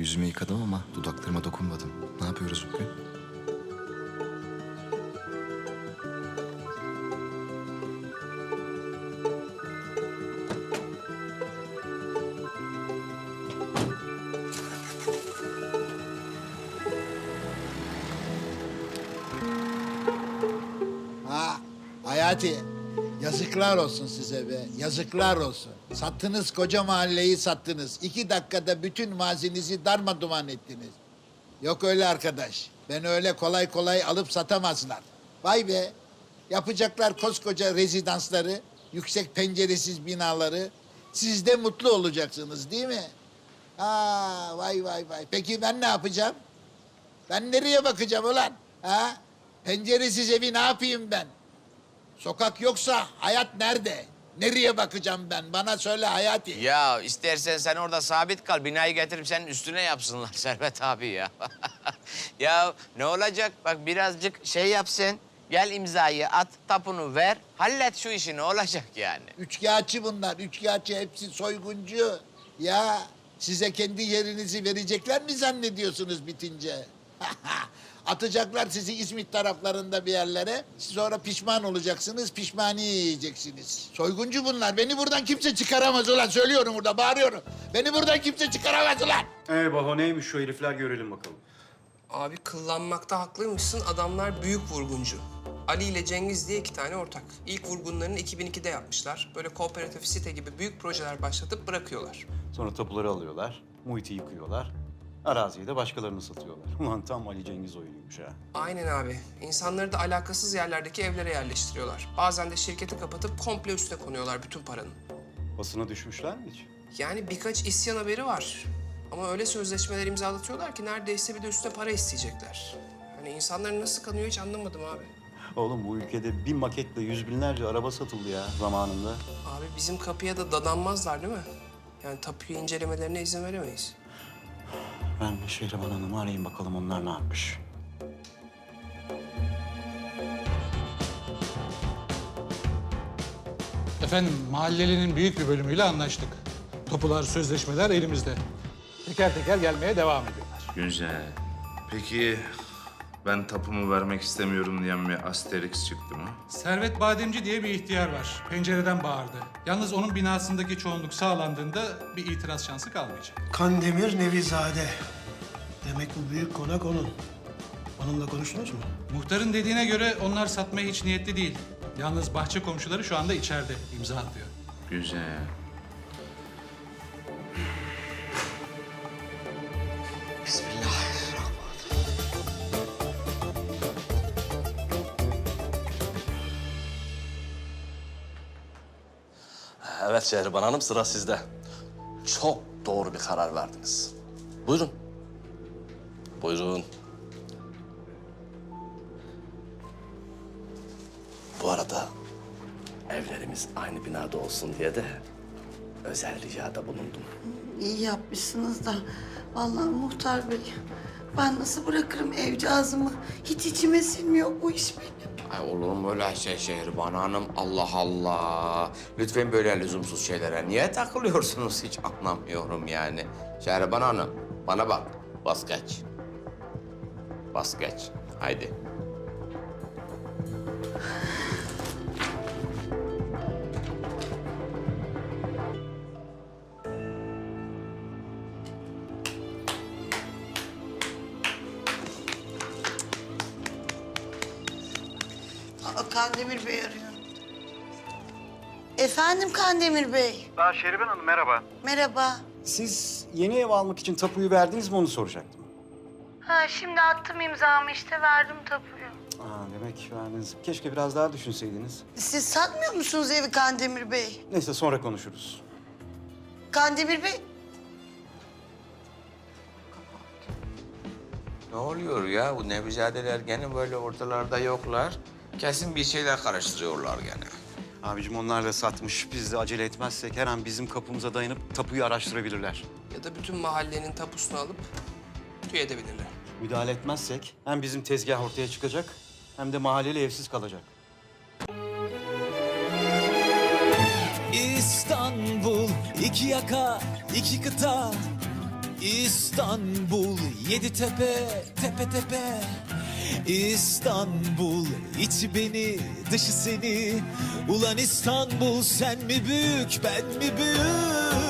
Yüzümü yıkadım ama dudaklarıma dokunmadım. Ne yapıyoruz bugün? Ha Hayati yazıklar olsun size be yazıklar olsun. Sattınız koca mahalleyi sattınız. İki dakikada bütün mazinizi darmaduman ettiniz. Yok öyle arkadaş. Ben öyle kolay kolay alıp satamazlar. Vay be yapacaklar koskoca rezidansları, yüksek penceresiz binaları. Siz de mutlu olacaksınız değil mi? Ha vay vay vay. Peki ben ne yapacağım? Ben nereye bakacağım ulan? Ha? Penceresiz evi ne yapayım ben? Sokak yoksa hayat nerede? Nereye bakacağım ben? Bana söyle Hayati. Ya istersen sen orada sabit kal. Binayı getirip senin üstüne yapsınlar Servet abi ya. ya ne olacak? Bak birazcık şey yap sen. Gel imzayı at, tapunu ver. Hallet şu işi ne olacak yani? Üçkağıtçı bunlar. Üçkağıtçı hepsi soyguncu. Ya size kendi yerinizi verecekler mi zannediyorsunuz bitince? Atacaklar sizi İzmit taraflarında bir yerlere. Sonra pişman olacaksınız, pişmani yiyeceksiniz. Soyguncu bunlar. Beni buradan kimse çıkaramaz ulan. Söylüyorum burada, bağırıyorum. Beni buradan kimse çıkaramaz ulan. Ee Baho neymiş şu herifler görelim bakalım. Abi kıllanmakta haklıymışsın. Adamlar büyük vurguncu. Ali ile Cengiz diye iki tane ortak. İlk vurgunlarını 2002'de yapmışlar. Böyle kooperatif site gibi büyük projeler başlatıp bırakıyorlar. Sonra tapuları alıyorlar, muhiti yıkıyorlar. Araziyi de başkalarına satıyorlar. Ulan tam Ali Cengiz oyunuymuş ha. Aynen abi. İnsanları da alakasız yerlerdeki evlere yerleştiriyorlar. Bazen de şirketi kapatıp komple üstüne konuyorlar bütün paranın. Basına düşmüşler mi hiç? Yani birkaç isyan haberi var. Ama öyle sözleşmeler imzalatıyorlar ki neredeyse bir de üstüne para isteyecekler. Hani insanlar nasıl kanıyor hiç anlamadım abi. Oğlum bu ülkede bir maketle yüz binlerce araba satıldı ya zamanında. Abi bizim kapıya da dadanmazlar değil mi? Yani tapuyu incelemelerine izin veremeyiz. Ben bir Şehriban Hanım'ı arayayım bakalım onlar ne yapmış. Efendim mahallelinin büyük bir bölümüyle anlaştık. Topular, sözleşmeler elimizde. Teker teker gelmeye devam ediyorlar. Güzel. Peki ben tapumu vermek istemiyorum diyen bir Asterix çıktı mı? Servet Bademci diye bir ihtiyar var. Pencereden bağırdı. Yalnız onun binasındaki çoğunluk sağlandığında bir itiraz şansı kalmayacak. Kandemir Nevizade. Demek bu büyük konak onun. Onunla konuştunuz mu? Muhtarın dediğine göre onlar satmaya hiç niyetli değil. Yalnız bahçe komşuları şu anda içeride imza atıyor. Güzel. Evet Şehriban Hanım sıra sizde. Çok doğru bir karar verdiniz. Buyurun. Buyurun. Bu arada evlerimiz aynı binada olsun diye de özel ricada bulundum. İyi yapmışsınız da. Vallahi muhtar bey, ben nasıl bırakırım evcağızımı? Hiç içime sinmiyor bu iş benim. Ay olur mu öyle şey Şehriban Hanım? Allah Allah. Lütfen böyle lüzumsuz şeylere niye takılıyorsunuz hiç anlamıyorum yani. Şehriban Hanım bana bak. Bas geç. Bas geç. Haydi. Aa, Kandemir Bey arıyor. Efendim Kandemir Bey. Aa Şehriban Hanım merhaba. Merhaba. Siz yeni ev almak için tapuyu verdiniz mi onu soracaktım. Ha şimdi attım imzamı işte verdim tapuyu. Aa demek verdiniz. Keşke biraz daha düşünseydiniz. Siz satmıyor musunuz evi Kandemir Bey? Neyse sonra konuşuruz. Kandemir Bey, Ne oluyor ya? Bu nevizadeler gene böyle ortalarda yoklar. Kesin bir şeyler karıştırıyorlar gene. Abicim onlar da satmış. Biz de acele etmezsek her an bizim kapımıza dayanıp tapuyu araştırabilirler. Ya da bütün mahallenin tapusunu alıp tüy edebilirler. Müdahale etmezsek hem bizim tezgah ortaya çıkacak hem de mahalleli evsiz kalacak. İstanbul iki yaka iki kıta. İstanbul yedi tepe tepe tepe. İstanbul içi beni dışı seni. Ulan İstanbul sen mi büyük ben mi büyük